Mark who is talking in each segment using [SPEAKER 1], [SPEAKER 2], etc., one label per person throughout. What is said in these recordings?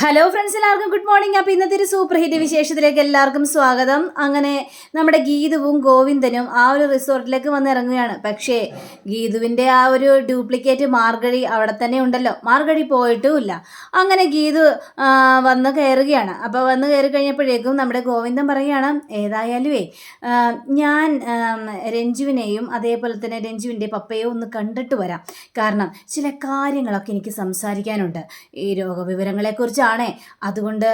[SPEAKER 1] Hello friends എല്ലാവർക്കും good morning അപ്പോൾ ഇന്നത്തെ ഒരു സൂപ്പർ ഹിറ്റ് വിശേഷത്തിലേക്ക് എല്ലാവർക്കും സ്വാഗതം. അങ്ങനെ നമ്മുടെ ഗീതുവും ഗോവിന്ദനും ആ ഒരു റിസോർട്ടിലേക്ക് വന്ന് ഇറങ്ങുകയാണ്. പക്ഷേ ഗീതുവിന്റെ ആ ഒരു ഡ്യൂപ്ലിക്കേറ്റ് മാർഗഴി അവിടെ തന്നെ ഉണ്ടല്ലോ. മാർഗഴി പോയിട്ടുമില്ല. അങ്ങനെ ഗീതു വന്ന് കയറുകയാണ്. അപ്പോൾ വന്ന് കയറി കഴിഞ്ഞപ്പോഴേക്കും നമ്മുടെ ഗോവിന്ദൻ പറയുകയാണ് ഏതായാലുവേ ഞാൻ രഞ്ജുവിനെയും അതേപോലെ തന്നെ രഞ്ജുവിന്റെ പപ്പയെ ഒന്ന് കണ്ടിട്ട് വരാം. കാരണം ചില കാര്യങ്ങളൊക്കെ എനിക്ക് സംസാരിക്കാനുണ്ട്. ഈ രോഗവിവരങ്ങളെക്കുറിച്ചാണേ അതുകൊണ്ട്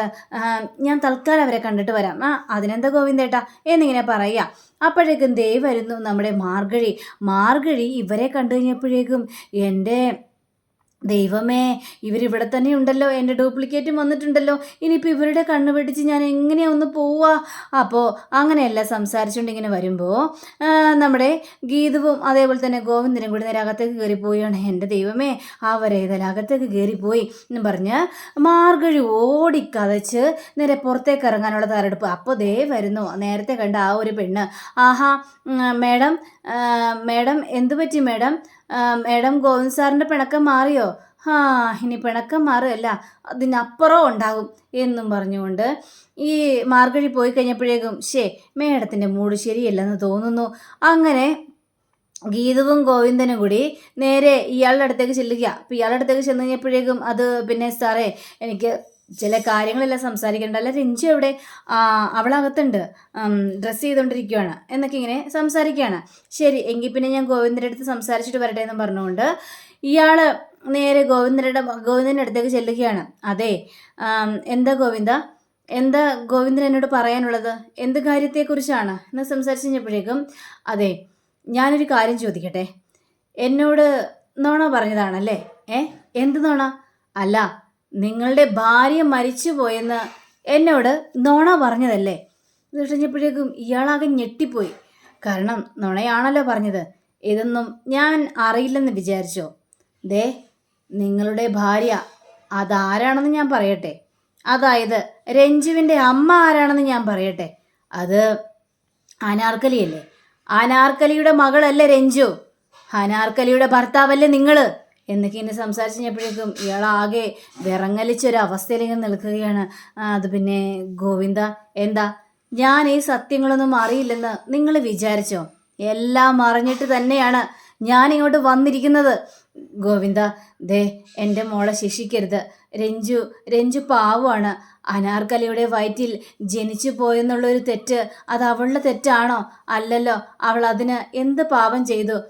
[SPEAKER 1] ഞാൻ തൽക്കാലം അവരെ കണ്ടിട്ട് വരാം. ആ അതിനെന്താ ഗോവിന്ദേട്ടാ? എന്നിങ്ങനെ പറയുക അപ്പോഴേക്കും ദേ വരുന്നു നമ്മുടെ മാർഗഴി. മാർഗഴി ഇവരെ കണ്ടു കഴിഞ്ഞപ്പോഴേക്കും എന്റെ ദൈവമേ ഇവരിവിടെ തന്നെ ഉണ്ടല്ലോ. എന്റെ ഡ്യൂപ്ലിക്കേറ്റും വന്നിട്ടുണ്ടല്ലോ. ഇനിയിപ്പോൾ ഇവരുടെ കണ്ണ് പിടിച്ച് ഞാൻ എങ്ങനെയാ ഒന്ന് പോവാ? അപ്പോൾ അങ്ങനെയല്ല സംസാരിച്ചുകൊണ്ട് ഇങ്ങനെ വരുമ്പോൾ നമ്മുടെ ഗീതവും അതേപോലെ തന്നെ ഗോവിന്ദനും കൂടി നേരെ അകത്തേക്ക് കയറിപ്പോവുകയാണ് എന്റെ ദൈവമേ അവരെ അകത്തേക്ക് കയറിപ്പോയി എന്ന് പറഞ്ഞ് മാർഗഴി ഓടിക്കതച്ച് നേരെ പുറത്തേക്ക് ഇറങ്ങാനുള്ള തയ്യാറെടുപ്പ്. അപ്പോൾ ദേ വരുന്നു. നേരത്തെ കണ്ട ആ ഒരു പെണ്ണ്. ആഹാ മേഡം മേഡം എന്തു പറ്റി മേഡം? മേഡം ഗോവിന്ദ് സാറിന്റെ പിണക്കം മാറിയോ? ആ ഇനി പിണക്കം മാറുകയല്ല അതിനപ്പുറം ഉണ്ടാകും എന്നും പറഞ്ഞുകൊണ്ട് ഈ മാർഗഴി പോയി കഴിഞ്ഞപ്പോഴേക്കും ശേ മേഡത്തിന്റെ മൂഡ് ശരിയല്ലെന്ന് തോന്നുന്നു. അങ്ങനെ ഗീതവും ഗോവിന്ദനും കൂടി നേരെ ഇയാളുടെ അടുത്തേക്ക് ചെല്ലുക. അപ്പോൾ ഇയാളുടെ അടുത്തേക്ക് ചെന്ന് കഴിഞ്ഞപ്പോഴേക്കും അത് പിന്നെ സാറേ എനിക്ക് ചില കാര്യങ്ങളെല്ലാം സംസാരിക്കണ്ട. അല്ല രഞ്ജു എവിടെ? ആ അവളകത്തുണ്ട്. ഡ്രസ്സ് ചെയ്തുകൊണ്ടിരിക്കുകയാണ് എന്നൊക്കെ ഇങ്ങനെ സംസാരിക്കുകയാണ്. ശരി എങ്കിൽ പിന്നെ ഞാൻ ഗോവിന്ദന്റെ അടുത്ത് സംസാരിച്ചിട്ട് വരട്ടെ എന്ന് പറഞ്ഞുകൊണ്ട് ഇയാൾ നേരെ ഗോവിന്ദരുടെ ഗോവിന്ദന്റെ അടുത്തേക്ക് ചെല്ലുകയാണ്. അതെ എന്താ ഗോവിന്ദ? എന്താ ഗോവിന്ദൻ എന്നോട് പറയാനുള്ളത്? എന്ത് കാര്യത്തെക്കുറിച്ചാണ്? എന്ന് സംസാരിച്ച് കഴിഞ്ഞപ്പോഴേക്കും അതെ ഞാനൊരു കാര്യം ചോദിക്കട്ടെ? എന്നോട് നോണ പറഞ്ഞതാണല്ലേ? ഏ എന്ത് നോണ? അല്ല നിങ്ങളുടെ ഭാര്യ മരിച്ചു പോയെന്ന് എന്നോട് നോണ പറഞ്ഞതല്ലേ? ഇത് കഴിഞ്ഞപ്പോഴേക്കും ഇയാളാകെ ഞെട്ടിപ്പോയി. കാരണം നുണയാണല്ലോ പറഞ്ഞത്. ഇതൊന്നും ഞാൻ അറിയില്ലെന്ന് വിചാരിച്ചോ? ദേ നിങ്ങളുടെ ഭാര്യ അതാരാണെന്ന് ഞാൻ പറയട്ടെ. അതായത് രഞ്ജുവിന്റെ അമ്മ ആരാണെന്ന് ഞാൻ പറയട്ടെ. അത് അനാർക്കലിയല്ലേ? അനാർക്കലിയുടെ മകളല്ലേ രഞ്ജു? അനാർക്കലിയുടെ ഭർത്താവല്ലേ നിങ്ങൾ? എന്നൊക്കെ ഇങ്ങനെ സംസാരിച്ച് കഴിഞ്ഞപ്പോഴേക്കും ഇയാളാകെ വിറങ്ങലിച്ചൊരു അവസ്ഥയിൽ ഇങ്ങനെ നിൽക്കുകയാണ് അത് പിന്നെ ഗോവിന്ദ എന്താ? ഞാൻ ഈ സത്യങ്ങളൊന്നും അറിയില്ലെന്ന് നിങ്ങൾ വിചാരിച്ചോ? എല്ലാം അറിഞ്ഞിട്ട് തന്നെയാണ് ഞാൻ ഇങ്ങോട്ട് വന്നിരിക്കുന്നത്. ഗോവിന്ദ ദേ എന്റെ മോളെ ശിക്ഷിക്കരുത്. രഞ്ജു രഞ്ജു പാവമാണ്. അനാർക്കലിയുടെ വയറ്റിൽ ജനിച്ചു പോയെന്നുള്ളൊരു തെറ്റ് അത് അവളുടെ തെറ്റാണോ? അല്ലല്ലോ അവൾ അതിന് എന്ത് പാപം ചെയ്തു?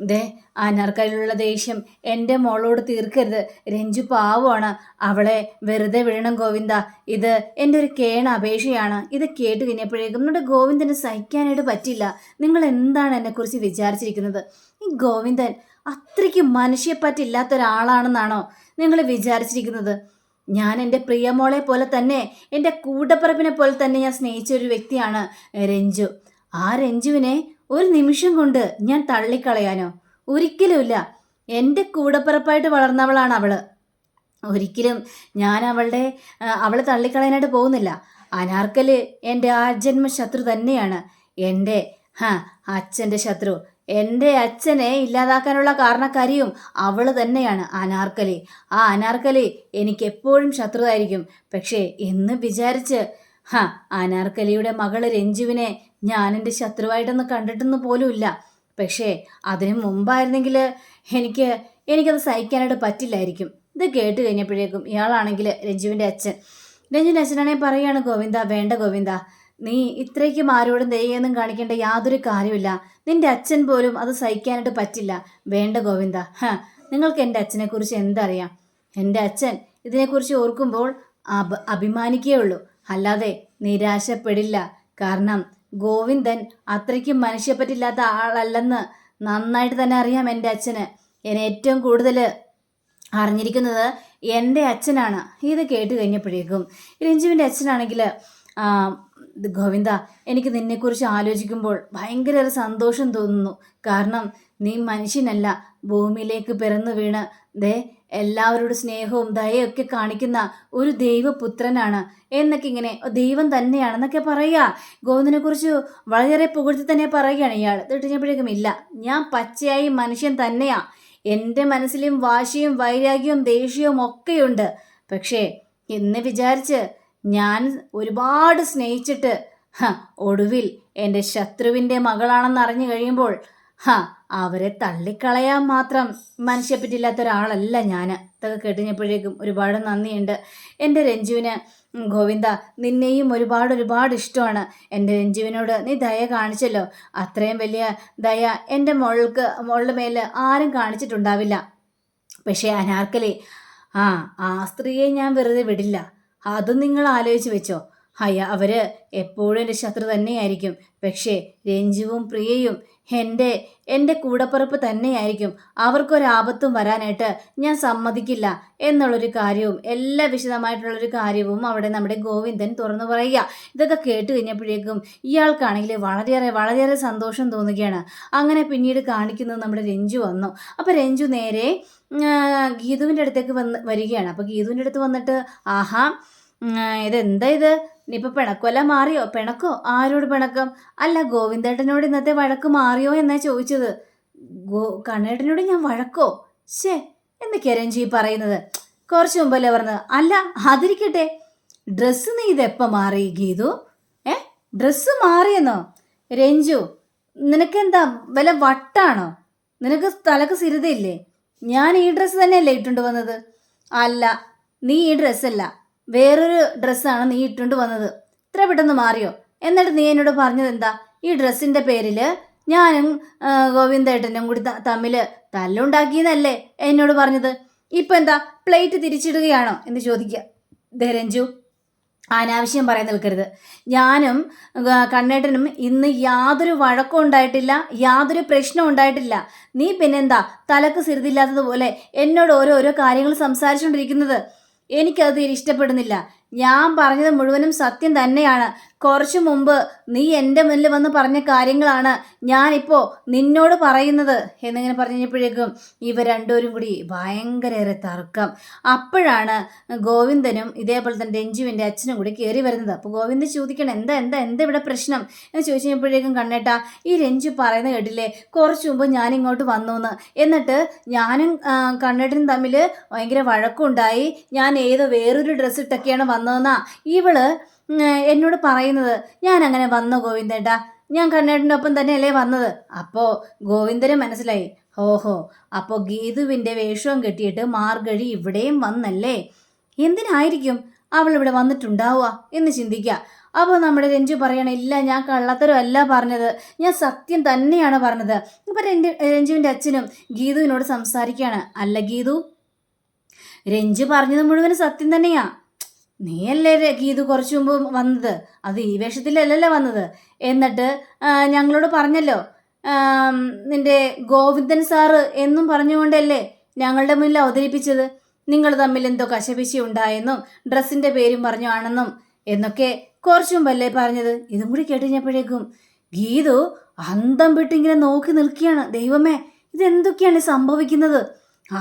[SPEAKER 1] ദേ അനാർക്കലിയുള്ള ദേഷ്യം എന്റെ മോളോട് തീർക്കരുത്. രഞ്ജു പാവമാണ്. അവളെ വെറുതെ വിടണം ഗോവിന്ദ. ഇത് എന്റെ ഒരു കേണ അപേക്ഷയാണ്. ഇത് കേട്ട് കഴിഞ്ഞപ്പോഴേക്കും നമ്മുടെ ഗോവിന്ദന് സഹിക്കാനായിട്ട് പറ്റില്ല. നിങ്ങൾ എന്താണ് എന്നെക്കുറിച്ച് വിചാരിച്ചിരിക്കുന്നത്? ഈ ഗോവിന്ദൻ അത്രയ്ക്ക് മനുഷ്യപ്പറ്റില്ലാത്ത ഒരാളാണെന്നാണോ നിങ്ങൾ വിചാരിച്ചിരിക്കുന്നത്? ഞാൻ എന്റെ പ്രിയമോളെ പോലെ തന്നെ എന്റെ കൂട്ടപ്പറപ്പിനെ പോലെ തന്നെ ഞാൻ സ്നേഹിച്ച ഒരു വ്യക്തിയാണ് രഞ്ജു. ആ രഞ്ജുവിനെ ഒരു നിമിഷം കൊണ്ട് ഞാൻ തള്ളിക്കളയാനോ? ഒരിക്കലുമില്ല. എന്റെ കൂടപ്പിറപ്പായിട്ട് വളർന്നവളാണ് അവൾ. ഒരിക്കലും ഞാൻ അവളുടെ അവളെ തള്ളിക്കളയാനായിട്ട് പോകുന്നില്ല. അനാർക്കൽ എന്റെ ആജന്മ ശത്രു തന്നെയാണ്. എന്റെ ഹാ അച്ഛന്റെ ശത്രു. എന്റെ അച്ഛനെ ഇല്ലാതാക്കാനുള്ള കാരണക്കാരിയും അവൾ തന്നെയാണ് അനാർക്കലി. ആ അനാർക്കലി എനിക്ക് എപ്പോഴും ശത്രുതായിരിക്കും പക്ഷേ എന്ന് വിചാരിച്ച് ഹാ അനാർക്കലിയുടെ മകൾ രഞ്ജുവിനെ ഞാൻ എന്റെ ശത്രുവായിട്ടൊന്നും കണ്ടിട്ടൊന്നും പോലുമില്ല. പക്ഷേ അതിനു മുമ്പായിരുന്നെങ്കിൽ എനിക്ക് എനിക്കത് സഹിക്കാനായിട്ട് പറ്റില്ലായിരിക്കും. ഇത് കേട്ട് കഴിഞ്ഞപ്പോഴേക്കും ഇയാളാണെങ്കിൽ രഞ്ജുവിന്റെ അച്ഛൻ. രഞ്ജുവിന്റെ അച്ഛനാണെങ്കിൽ പറയുകയാണ് ഗോവിന്ദ വേണ്ട ഗോവിന്ദ. നീ ഇത്രയ്ക്കും ആരോടും ദയൊന്നും കാണിക്കേണ്ട യാതൊരു കാര്യമില്ല നിന്റെ അച്ഛൻ പോലും അത് സഹിക്കാനായിട്ട് പറ്റില്ല. വേണ്ട ഗോവിന്ദ. നിങ്ങൾക്ക് എന്റെ അച്ഛനെക്കുറിച്ച് എന്തറിയാം? എന്റെ അച്ഛൻ ഇതിനെക്കുറിച്ച് ഓർക്കുമ്പോൾ അഭിമാനിക്കേ ഉള്ളൂ. അല്ലാതെ നിരാശപ്പെടില്ല. കാരണം ഗോവിന്ദൻ അത്രയ്ക്കും മനുഷ്യപ്പറ്റില്ലാത്ത ആളല്ലെന്ന് നന്നായിട്ട് തന്നെ അറിയാം എന്റെ അച്ഛന്. എന്നെ ഏറ്റവും കൂടുതൽ അറിഞ്ഞിരിക്കുന്നത് എന്റെ അച്ഛനാണ്. ഇത് കേട്ട് കഴിഞ്ഞപ്പോഴേക്കും രഞ്ജുവിന്റെ അച്ഛനാണെങ്കിൽ ഗോവിന്ദ എനിക്ക് നിന്നെക്കുറിച്ച് ആലോചിക്കുമ്പോൾ ഭയങ്കര സന്തോഷം തോന്നുന്നു. കാരണം നീ മനുഷ്യനല്ല ഭൂമിയിലേക്ക് പിറന്നു വീണ് ദേ എല്ലാവരോടും സ്നേഹവും ദയയൊക്കെ കാണിക്കുന്ന ഒരു ദൈവപുത്രനാണ്. എന്നൊക്കെ ഇങ്ങനെ ദൈവം തന്നെയാണെന്നൊക്കെ പറയുക ഗോവിന്ദനെ കുറിച്ച് വളരെ പുകഴ്ത്തി തന്നെ പറയുകയാണ് ഇയാൾ. തിട്ടിഞ്ഞപ്പോഴേക്കും ഇല്ല ഞാൻ പച്ചയായി മനുഷ്യൻ തന്നെയാ. എന്റെ മനസ്സിലും വാശിയും വൈരാഗ്യവും ദേഷ്യവും ഒക്കെയുണ്ട്. പക്ഷേ എന്ന് വിചാരിച്ച് ഞാൻ ഒരുപാട് സ്നേഹിച്ചിട്ട് ഒടുവിൽ എന്റെ ശത്രുവിന്റെ മകളാണെന്ന് അറിഞ്ഞു കഴിയുമ്പോൾ അവരെ തള്ളിക്കളയാൻ മാത്രം മനുഷ്യപ്പറ്റില്ലാത്ത ഒരാളല്ല ഞാൻ ഇതൊക്കെ കേട്ടുകഴിഞ്ഞപ്പോഴേക്കും ഒരുപാട് നന്ദിയുണ്ട്. എന്റെ രഞ്ജുവിന് ഗോവിന്ദ നിന്നെയും ഒരുപാട് ഒരുപാട് ഇഷ്ടമാണ്. എന്റെ രഞ്ജുവിനോട് നീ ദയ കാണിച്ചല്ലോ. അത്രയും വലിയ ദയ എന്റെ മോൾക്ക് മോളുടെ മേൽ ആരും കാണിച്ചിട്ടുണ്ടാവില്ല. പക്ഷേ അനാർക്കലി ആ ആ സ്ത്രീയെ ഞാൻ വെറുതെ വിടില്ല. അതും നിങ്ങൾ ആലോചിച്ച് വെച്ചോ. അയ്യ അവർ എപ്പോഴും എന്റെ ശത്രു തന്നെയായിരിക്കും. പക്ഷേ രഞ്ജുവും പ്രിയയും എന്റെ എന്റെ കൂടപ്പിറപ്പ് തന്നെയായിരിക്കും. അവർക്കൊരാപത്തും വരാനായിട്ട് ഞാൻ സമ്മതിക്കില്ല എന്നുള്ളൊരു കാര്യവും എല്ലാ വിശദമായിട്ടുള്ളൊരു കാര്യവും അവിടെ നമ്മുടെ ഗോവിന്ദൻ തുറന്നു പറയുക. ഇതൊക്കെ കേട്ട് കഴിഞ്ഞപ്പോഴേക്കും ഇയാൾക്കാണെങ്കിൽ വളരെയേറെ വളരെയേറെ സന്തോഷം തോന്നുകയാണ്. അങ്ങനെ പിന്നീട് കാണിക്കുന്നത് നമ്മുടെ രഞ്ജു വന്നു. അപ്പോൾ രഞ്ജു നേരെ ഗീതുവിന്റെ അടുത്തേക്ക് വന്ന് വരികയാണ്. അപ്പോൾ ഗീതുവിന്റെ അടുത്ത് വന്നിട്ട് ആഹാ ഇതെന്താ ഇത്? ഇനിയിപ്പോൾ പിണക്കുമല്ല മാറിയോ? പിണക്കോ? ആരോട് പിണക്കം? അല്ല ഗോവിന്ദേട്ടനോട് ഇന്നത്തെ വഴക്ക് മാറിയോ എന്നാ ചോദിച്ചത്? ഗോ കണ്ണേട്ടനോട് ഞാൻ വഴക്കോ? ശേ എന്തൊക്കെയാ രഞ്ജി പറയുന്നത്? കുറച്ച് മുമ്പല്ലേ പറഞ്ഞത്. അല്ല അതിരിക്കട്ടെ. ഡ്രസ്സ് നീ ഇതെപ്പോൾ മാറി ഗീതു? ഏ ഡ്രസ്സ് മാറിയെന്നോ? രഞ്ജു നിനക്കെന്താ വല്ല വട്ടാണോ? നിനക്ക് തലക്ക് സ്ഥിരതയില്ലേ ഞാൻ ഈ ഡ്രസ്സ് തന്നെയല്ലേ ഇട്ടുകൊണ്ട് വന്നത്? അല്ല നീ ഈ ഡ്രസ്സല്ല. വേറൊരു ഡ്രസ്സാണ് നീ ഇട്ടുകൊണ്ട് വന്നത്. ഇത്ര പെട്ടെന്ന് മാറിയോ? എന്നിട്ട് നീ എന്നോട് പറഞ്ഞത് എന്താ ഈ ഡ്രസ്സിന്റെ പേരിൽ ഞാനും ഗോവിന്ദേട്ടനും കൂടി തമ്മിൽ തല്ലുണ്ടാക്കിയെന്നല്ലേ എന്നോട് പറഞ്ഞത്. ഇപ്പം എന്താ? പ്ലേറ്റ് തിരിച്ചിടുകയാണോ എന്ന് ചോദിക്കുക ധരഞ്ജു രഞ്ജു അനാവശ്യം പറയാൻ നിൽക്കരുത്. ഞാനും കണ്ണേട്ടനും ഇന്ന് യാതൊരു വഴക്കം ഉണ്ടായിട്ടില്ല യാതൊരു പ്രശ്നവും ഉണ്ടായിട്ടില്ല. നീ പിന്നെന്താ? തലക്ക് സിരുതില്ലാത്തതുപോലെ എന്നോട് ഓരോരോ കാര്യങ്ങൾ സംസാരിച്ചുകൊണ്ടിരിക്കുന്നത്. എനിക്കത് തീരെ ഇഷ്ടപ്പെടുന്നില്ല. ഞാൻ പറഞ്ഞത് മുഴുവനും സത്യം തന്നെയാണ്. കുറച്ചു മുമ്പ് നീ എന്റെ മുന്നിൽ വന്ന് പറഞ്ഞ കാര്യങ്ങളാണ് ഞാനിപ്പോൾ നിന്നോട് പറയുന്നത് എന്നിങ്ങനെ പറഞ്ഞപ്പോഴേക്കും ഇവ രണ്ടുപേരും കൂടി ഭയങ്കരേറെ തർക്കം. അപ്പോഴാണ് ഗോവിന്ദനും ഇതേപോലെ തന്നെ രഞ്ജുവിന്റെ അച്ഛനും കൂടി കയറി വരുന്നത്. അപ്പോൾ ഗോവിന്ദ് ചോദിക്കണം എന്താ എന്താ എന്താ ഇവിടെ പ്രശ്നം? എന്ന് ചോദിച്ചു കഴിഞ്ഞപ്പോഴേക്കും കണ്ണേട്ടാ ഈ രഞ്ജു പറയുന്നത് കേട്ടില്ലേ? കുറച്ച് മുമ്പ് ഞാൻ ഇങ്ങോട്ട് വന്നു എന്ന് എന്നിട്ട് ഞാനും കണ്ണേട്ടനും തമ്മിൽ ഭയങ്കര വഴക്കുണ്ടായി. ഞാൻ ഏതോ വേറൊരു ഡ്രസ്സ് ഇട്ടൊക്കെയാണ് വന്നതെന്നാ. ഇവൾ എന്നോട് പറയുന്നത് ഞാൻ അങ്ങനെ വന്നു ഗോവിന്ദേട്ടാ. ഞാൻ കണ്ണേട്ടന്റെ ഒപ്പം തന്നെയല്ലേ വന്നത്. അപ്പോൾ ഗോവിന്ദന് മനസ്സിലായി ഓഹോ അപ്പോൾ ഗീതുവിന്റെ വേഷവും കെട്ടിയിട്ട് മാർഗഴി ഇവിടെയും വന്നല്ലേ? എന്തിനായിരിക്കും അവൾ ഇവിടെ വന്നിട്ടുണ്ടാവുക എന്ന് ചിന്തിക്കുക. അപ്പോൾ നമ്മുടെ രഞ്ജു പറയണ ഇല്ല ഞാൻ കള്ളത്തരം അല്ല പറഞ്ഞത്. ഞാൻ സത്യം തന്നെയാണ് പറഞ്ഞത്. ഇപ്പം രഞ്ജു രഞ്ജുവിന്റെ അച്ഛനും ഗീതുവിനോട് സംസാരിക്കുകയാണ്. അല്ല ഗീതു രഞ്ജു പറഞ്ഞത് മുഴുവൻ സത്യം തന്നെയാ. നീയല്ലേ ഗീത് കുറച്ചു മുമ്പ് വന്നത്? അത് ഈ വേഷത്തിലല്ലല്ലോ വന്നത്. എന്നിട്ട് ഞങ്ങളോട് പറഞ്ഞല്ലോ നിന്റെ ഗോവിന്ദൻ സാറ് എന്നും പറഞ്ഞുകൊണ്ടല്ലേ ഞങ്ങളുടെ മുന്നിൽ അവതരിപ്പിച്ചത്? നിങ്ങൾ തമ്മിൽ എന്തോ കശപിശി ഉണ്ടായെന്നും ഡ്രസ്സിന്റെ പേരും പറഞ്ഞു ആണെന്നും എന്നൊക്കെ കുറച്ചു മുമ്പല്ലേ പറഞ്ഞത്. ഇതും കൂടി കേട്ടുകഴിഞ്ഞപ്പോഴേക്കും ഗീതു അന്തം വിട്ടിങ്ങനെ നോക്കി നിൽക്കുകയാണ്. ദൈവമേ ഇതെന്തൊക്കെയാണ് സംഭവിക്കുന്നത്?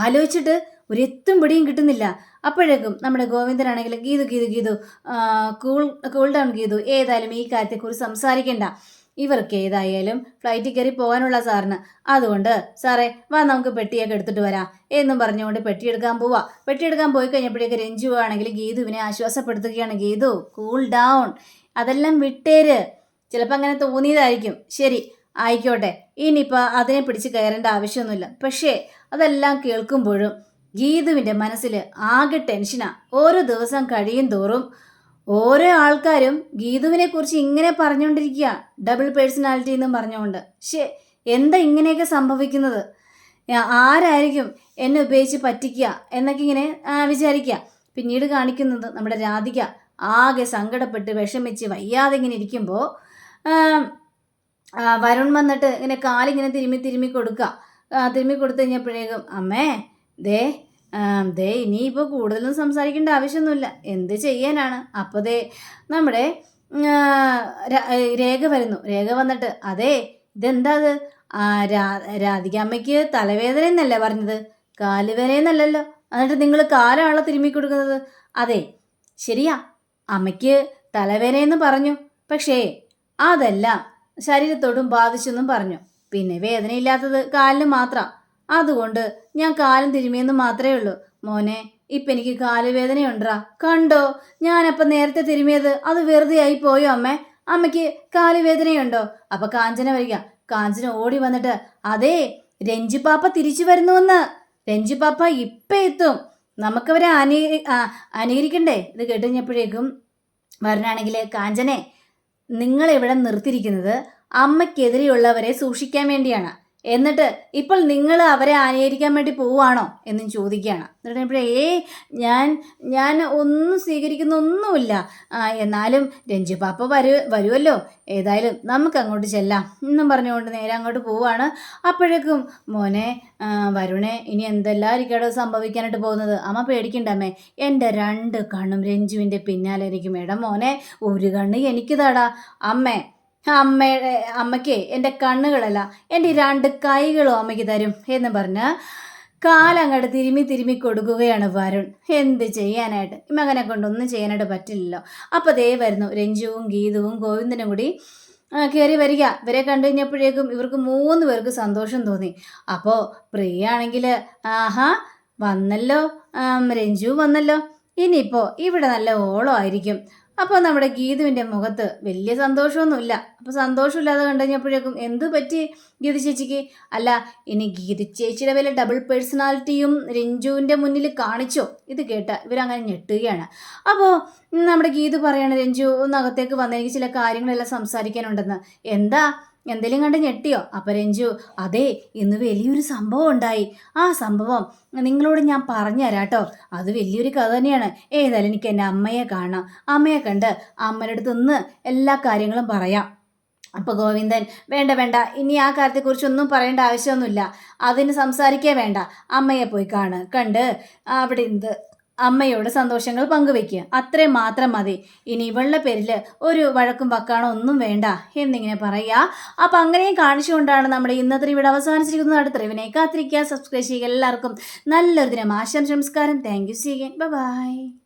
[SPEAKER 1] ആലോചിച്ചിട്ട് ഒരു എത്തും പിടിയും കിട്ടുന്നില്ല. അപ്പോഴേക്കും നമ്മുടെ ഗോവിന്ദനാണെങ്കിൽ Geethu Geethu Geethu cool cool down Geethu ഏതായാലും ഈ കാര്യത്തെക്കുറിച്ച് സംസാരിക്കേണ്ട. ഇവർക്ക് ഏതായാലും ഫ്ലൈറ്റിൽ കയറി പോകാനുള്ള സാറിന്. അതുകൊണ്ട് സാറേ വാ നമുക്ക് പെട്ടിയൊക്കെ എടുത്തിട്ട് വരാം. എന്നും പറഞ്ഞുകൊണ്ട് പെട്ടിയെടുക്കാൻ പോവാ. പെട്ടിയെടുക്കാൻ പോയി കഴിഞ്ഞപ്പോഴേക്കും രഞ്ജു ആണെങ്കിൽ ഗീതുവിനെ ആശ്വാസപ്പെടുത്തുകയാണ്. ഗീതു കൂൾ ഡൗൺ അതെല്ലാം വിട്ടേര്. ചിലപ്പോൾ അങ്ങനെ തോന്നിയതായിരിക്കും. ശരി ആയിക്കോട്ടെ. ഇനിയിപ്പോൾ അതിനെ പിടിച്ച് കയറേണ്ട ആവശ്യമൊന്നുമില്ല. പക്ഷേ അതെല്ലാം കേൾക്കുമ്പോഴും ഗീതുവിന്റെ മനസ്സിൽ ആകെ ടെൻഷനാ. ഓരോ ദിവസം കഴിയും തോറും ഓരോ ആൾക്കാരും ഗീതുവിനെ കുറിച്ച് ഇങ്ങനെ പറഞ്ഞുകൊണ്ടിരിക്കുക ഡബിൾ പേഴ്സണാലിറ്റി എന്നും പറഞ്ഞുകൊണ്ട് ശേ എന്താ ഇങ്ങനെയൊക്കെ സംഭവിക്കുന്നത്? ആരായിരിക്കും എന്നെ ഉപയോഗിച്ച് പറ്റിക്കുക എന്നൊക്കെ ഇങ്ങനെ വിചാരിക്കുക പിന്നീട് കാണിക്കുന്നത് നമ്മുടെ രാധിക. ആകെ സങ്കടപ്പെട്ട് വിഷമിച്ച് വയ്യാതെ ഇങ്ങനെ ഇരിക്കുമ്പോൾ വരുൺ വന്നിട്ട് ഇങ്ങനെ കാലിങ്ങനെ തിരുമ്മി തിരുമ്മി കൊടുക്കുക തിരുമ്മി കൊടുത്തു കഴിഞ്ഞപ്പോഴേക്കും അമ്മേ ദേ ദേ ഇനിയിപ്പോൾ കൂടുതലും സംസാരിക്കേണ്ട ആവശ്യമൊന്നുമില്ല. എന്ത് ചെയ്യാനാണ്? അപ്പോൾ ദേ നമ്മുടെ രേഖ വരുന്നു. രേഖ വന്നിട്ട് അതെ ഇതെന്താ അത്? ആ, രാ- രാധിക അമ്മയ്ക്ക് തലവേദന എന്നല്ലേ പറഞ്ഞത്? കാലുവേദന എന്നല്ലല്ലോ. എന്നിട്ട് നിങ്ങൾ കാലാണല്ലോ തിരുമ്മി കൊടുക്കുന്നത് അതെ ശരിയാ അമ്മയ്ക്ക് തലവേദന എന്ന് പറഞ്ഞു. പക്ഷേ അതല്ല ശരീരത്തോടും ബാധിച്ചെന്നും പറഞ്ഞു. പിന്നെ വേദനയില്ലാത്തത് കാലിന് മാത്രം. അതുകൊണ്ട് ഞാൻ കാലം തിരുമിയെന്ന് മാത്രമേ ഉള്ളൂ. മോനെ ഇപ്പം എനിക്ക് കാലുവേദനയുണ്ടാ കണ്ടോ? ഞാനപ്പം നേരത്തെ തിരുമിയത് അത് വെറുതെ ആയി പോയോ അമ്മേ? അമ്മയ്ക്ക് കാലുവേദനയുണ്ടോ? അപ്പൊ കാഞ്ചന വരിക. കാഞ്ചന ഓടി വന്നിട്ട് അതേ രഞ്ജിപ്പാപ്പ തിരിച്ചു വരുന്നുവെന്ന്. രഞ്ജിപ്പാപ്പ ഇപ്പം എത്തും. നമുക്കവരെ അനു അനുകരിക്കണ്ടേ? ഇത് കേട്ടുകഴിഞ്ഞപ്പോഴേക്കും വരനാണെങ്കിൽ കാഞ്ചനെ നിങ്ങളിവിടെ നിർത്തിയിരിക്കുന്നത്? അമ്മയ്ക്കെതിരെയുള്ളവരെ സൂക്ഷിക്കാൻ വേണ്ടിയാണ്. എന്നിട്ട് ഇപ്പോൾ നിങ്ങൾ അവരെ അനുകരിക്കാൻ വേണ്ടി പോവുകയാണോ എന്നും ചോദിക്കുകയാണ്. എന്നിട്ട് ഇപ്പോഴേ ഏ ഞാൻ ഞാൻ ഒന്നും സ്വീകരിക്കുന്ന ഒന്നുമില്ല എന്നാലും രഞ്ജു പാപ്പ വരു വരുമല്ലോ ഏതായാലും നമുക്ക് അങ്ങോട്ട് ചെല്ലാം എന്നും പറഞ്ഞുകൊണ്ട് നേരെ അങ്ങോട്ട് പോവുകയാണ്. അപ്പോഴേക്കും മോനെ വരുണെ ഇനി എന്തെല്ലാമായിരിക്കും സംഭവിക്കാനായിട്ട് പോകുന്നത്? അമ്മ പേടിക്കണ്ടമ്മേ എന്റെ രണ്ട് കണ്ണും രഞ്ജുവിന്റെ പിന്നാലെ എനിക്ക് മേടം മോനെ ഒരു കണ്ണ് എനിക്ക് തടാ അമ്മേ അമ്മയുടെ അമ്മയ്ക്ക് എന്റെ കണ്ണുകളല്ല എന്റെ രണ്ട് കൈകളും അമ്മയ്ക്ക് തരും എന്ന് പറഞ്ഞ് കാലങ്ങോട്ട് തിരുമ്മി തിരുമ്മി കൊടുക്കുകയാണ് വരുൺ. എന്ത് ചെയ്യാനായിട്ട്? മകനെ കൊണ്ടൊന്നും ചെയ്യാനായിട്ട് പറ്റില്ലല്ലോ. അപ്പോൾ ദേ വരുന്നു രഞ്ജുവും ഗീതവും ഗോവിന്ദനും കൂടി കയറി വരിക. ഇവരെ കണ്ടു കഴിഞ്ഞപ്പോഴേക്കും ഇവർക്ക് മൂന്ന് പേർക്ക് സന്തോഷം തോന്നി. അപ്പോൾ പ്രിയ ആണെങ്കിൽ ആഹാ വന്നല്ലോ രഞ്ജു വന്നല്ലോ. ഇനിയിപ്പോൾ ഇവിടെ നല്ല ഓളം ആയിരിക്കും. അപ്പോൾ നമ്മുടെ ഗീതുവിന്റെ മുഖത്ത് വലിയ സന്തോഷമൊന്നുമില്ല. അപ്പോൾ സന്തോഷമില്ലാതെ കണ്ടു കഴിഞ്ഞപ്പോഴേക്കും എന്ത് പറ്റി ഗീതു ചേച്ചിക്ക്? അല്ല ഇനി ഗീതു ചേച്ചിയുടെ വില ഡബിൾ പേഴ്സണാലിറ്റിയും രഞ്ജുവിന്റെ മുന്നിൽ കാണിച്ചോ? ഇത് കേട്ട ഇവരങ്ങനെ ഞെട്ടുകയാണ്. അപ്പോൾ നമ്മുടെ ഗീതു പറയാണ് രഞ്ജു ഒന്ന് അകത്തേക്ക് വന്ന് ചില കാര്യങ്ങളെല്ലാം സംസാരിക്കാനുണ്ടെന്ന്. എന്താ? എന്തെങ്കിലും കണ്ട് ഞെട്ടിയോ? അപ്പം രഞ്ജു അതെ ഇന്ന് വലിയൊരു സംഭവം ഉണ്ടായി. ആ സംഭവം നിങ്ങളോട് ഞാൻ പറഞ്ഞു തരാം കേട്ടോ. അത് വലിയൊരു കഥ തന്നെയാണ്. ഏതായാലും എനിക്ക് എന്റെ അമ്മയെ കാണാം അമ്മയെ കണ്ട് അമ്മയുടെ അടുത്ത് നിന്ന് എല്ലാ കാര്യങ്ങളും പറയാം. അപ്പോൾ ഗോവിന്ദൻ വേണ്ട വേണ്ട. ഇനി ആ കാര്യത്തെക്കുറിച്ചൊന്നും പറയേണ്ട ആവശ്യമൊന്നുമില്ല. അതിന് സംസാരിക്കേ വേണ്ട. അമ്മയെ പോയി കാണ്. കണ്ട് അവിടെ ഇത് അമ്മയോട് സന്തോഷങ്ങൾ പങ്കുവെക്കുക അത്രേ മാത്രം മതി. ഇനി ഇവളുടെ പേരിൽ ഒരു വഴക്കും വക്കാണോ ഒന്നും വേണ്ട എന്നിങ്ങനെ പറയുക. അപ്പം അങ്ങനെയും കാണിച്ചുകൊണ്ടാണ് നമ്മൾ ഇന്നത്തെ ഇവിടെ അവസാനിച്ചിരിക്കുന്നത്. അടുത്ത റിവിനെ കാത്തിരിക്കുക. സബ്സ്ക്രൈബ് ചെയ്യുക. എല്ലാവർക്കും നല്ലൊരു ദിനം. ആശംസ നമസ്കാരം. Thank you C by